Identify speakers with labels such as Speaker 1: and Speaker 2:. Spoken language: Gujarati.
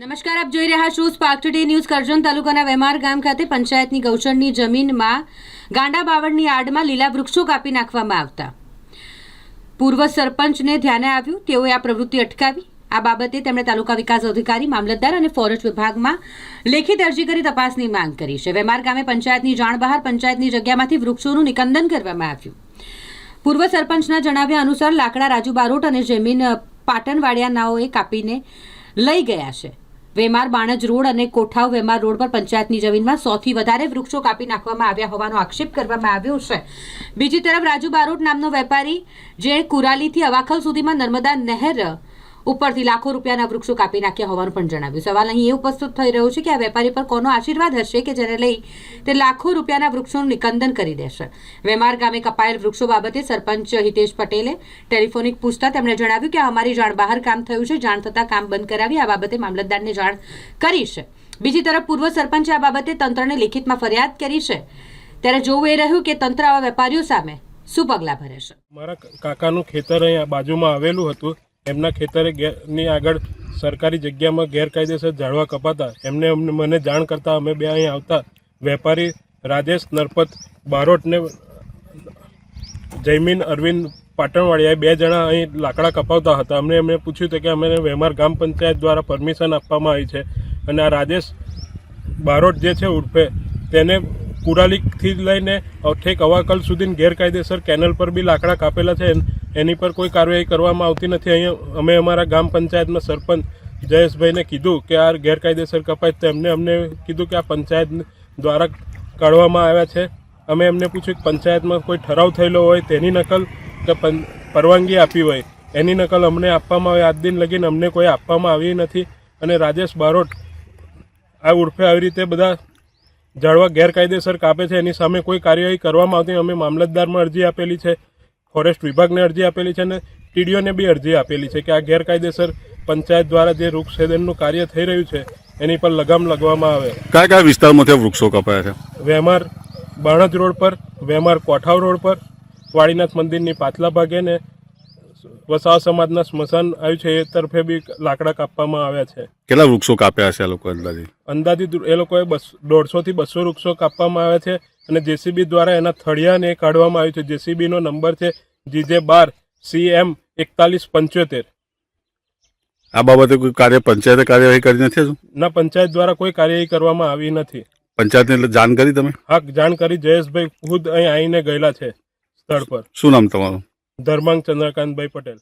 Speaker 1: નમસ્કાર, આપ જોઈ રહ્યા છો સ્પાર્ક ટુડે ન્યૂઝ કરજણ તાલુકાના વેમાર ગામ ખાતે પંચાયતની ગૌચરની જમીનમાં ગાંડા બાવળની આડમાં લીલા વૃક્ષો કાપી નાખવામાં આવતા. પૂર્વ સરપંચને ધ્યાને આવ્યું, તેઓએ આ પ્રવૃત્તિ અટકાવી. આ બાબતે તેમણે તાલુકા વિકાસ અધિકારી, મામલતદાર અને ફોરેસ્ટ વિભાગમાં લેખિત અરજી કરી તપાસની માંગ કરી છે. વેમાર ગામે પંચાયતની જાણ બહાર પંચાયતની જગ્યામાંથી વૃક્ષોનું નિકંદન કરવામાં આવ્યું. પૂર્વ સરપંચના જણાવ્યા અનુસાર લાકડા રાજુ બારોટ અને જમીન પાટણવાડિયા નાઓએ કાપીને લઈ ગયા છે. વેમાર બાણજ રોડ અને કોઠાવ વેમાર રોડ પર પંચાયતની જમીનમાં સૌથી વધારે વૃક્ષો કાપી નાખવામાં આવ્યા હોવાનો આક્ષેપ કરવામાં આવ્યો છે. બીજી તરફ રાજુ બારોટ નામનો વેપારી, જે કુરાલીથી અવાખલ સુધીમાં નર્મદા નહેર ઉપરથી લાખો રૂપિયાના વૃક્ષો કાપી નાખ્યા હોવાનું પણ જણાવ્યું. સવાલ અહીં એ ઉપસ્થિત થઈ રહ્યો છે કે આ વેપારી પર કોનો આશીર્વાદ હશે કે જેને લઈ તે લાખો રૂપિયાના વૃક્ષોનું નિકંદન કરી દેશે? વેમાર ગામે કપાયેલ વૃક્ષો બાબતે સરપંચ હિતેશ પટેલે ટેલિફોનિક પૂછતા તેમણે જણાવ્યું કે અમારી જાણ બહાર કામ થયું છે, જાણ થતાં કામ બંધ કરાવી, આ બાબતે મામલતદારને જાણ કરી છે. બીજી તરફ પૂર્વ સરપંચે આ બાબતે તંત્રને લેખિતમાં ફરિયાદ કરી છે. ત્યારે જોવું એ રહ્યું કે તંત્ર આવા વેપારીઓ સામે શું પગલાં ભરે છે?
Speaker 2: મારા કાકાનું ખેતર અહીંયા બાજુમાં આવેલું હતું. એમના ખેતરે ની આગળ સરકારી જગ્યામાં ગેરકાયદેસર ઝાડવા કપાતા. એમને અમને, મને જાણ કરતા અમે બે અહીં આવતા. વેપારી રાજેશ નરપત બારોટને જયમીન અરવિંદ પાટણવાડિયાએ બે જણા અહીં લાકડા કપાવતા હતા. અમને, એમણે પૂછ્યું હતું કે અમે વેમાર ગ્રામ પંચાયત દ્વારા પરમિશન આપવામાં આવી છે. અને આ રાજેશ બારોટ જે છે ઉર્ફે, તેને કુરાલીકથી લઈને ઠેક અવાકલ સુધી ગેરકાયદેસર કેનલ પર બી લાકડા કાપેલા છે. એન- પર કોઈ કાર્યવાહી કરવામાં આવતી નથી. અહીંયા અમે અમારા ગામ પંચાયતના સરપંચ જયેશભાઈને કીધું કે આ ગેરકાયદેસર કપાય તો એમને અમને કીધું કે આ પંચાયત દ્વારા કાઢવામાં આવ્યા છે. અમે એમને પૂછ્યું કે પંચાયતમાં કોઈ ઠરાવ થયેલો હોય તેની નકલ કે પરવાનગી આપી હોય એની નકલ અમને આપવામાં આવે. આજ દિન લગીને અમને કોઈ આપવામાં આવી નથી અને રાજેશ બારોટ આ ઉર્ફે આવી રીતે બધા ઝાડવા ગેરકાયદેસર કાપે છે. એની સામે કોઈ કાર્યવાહી કરવામાં આવતી અમે મામલતદારમાં અરજી આપેલી છે. ફોરેસ્ટ વિભાગને અરજી આપેલી છે અને ટીડીઓને બી અરજી આપેલી છે કે આ ગેરકાયદેસર પંચાયત દ્વારા જે વૃક્ષેદનનું કાર્ય થઈ રહ્યું છે એની પર લગામ લગાવવામાં આવે.
Speaker 3: કયા કયા વિસ્તારમાંથી વૃક્ષો કપાયા છે?
Speaker 2: વેમાર બાણજ રોડ પર વેમાર કોઠાવ રોડ પર વાળીનાથ મંદિરની પાછલા ભાગે ને વસાવા સમાજના સ્મશાન આવ્યું છે એ તરફે બી લાકડા કાપવામાં આવ્યા છે.
Speaker 3: કેટલા વૃક્ષો કાપ્યા છે આ લોકો અંદાજે?
Speaker 2: અંદાજિત એ લોકોએ બસ દોઢસોથી બસો વૃક્ષો કાપવામાં આવ્યા છે અને જેસીબી દ્વારા એના થળિયાને કાઢવામાં આવ્યું છે. જેસીબીનો નંબર છે જીજે બાર સી એમ એકતાલીસ પંચોતેર.
Speaker 3: આ બાબતે કોઈ કાર્ય પંચાયતે કાર્યવાહી કરી નથી
Speaker 2: ના પંચાયત દ્વારા કોઈ કાર્યવાહી કરવામાં આવી નથી.
Speaker 3: પંચાયતને એટલે જાણ કરી તમે?
Speaker 2: હા જાણ કરી જયેશભાઈ ખુદ અહીં આવીને ગયેલા છે સ્થળ પર.
Speaker 3: શું નામ તમારું?
Speaker 2: ધર્માંગ ચંદ્રકાંતભાઈ પટેલ.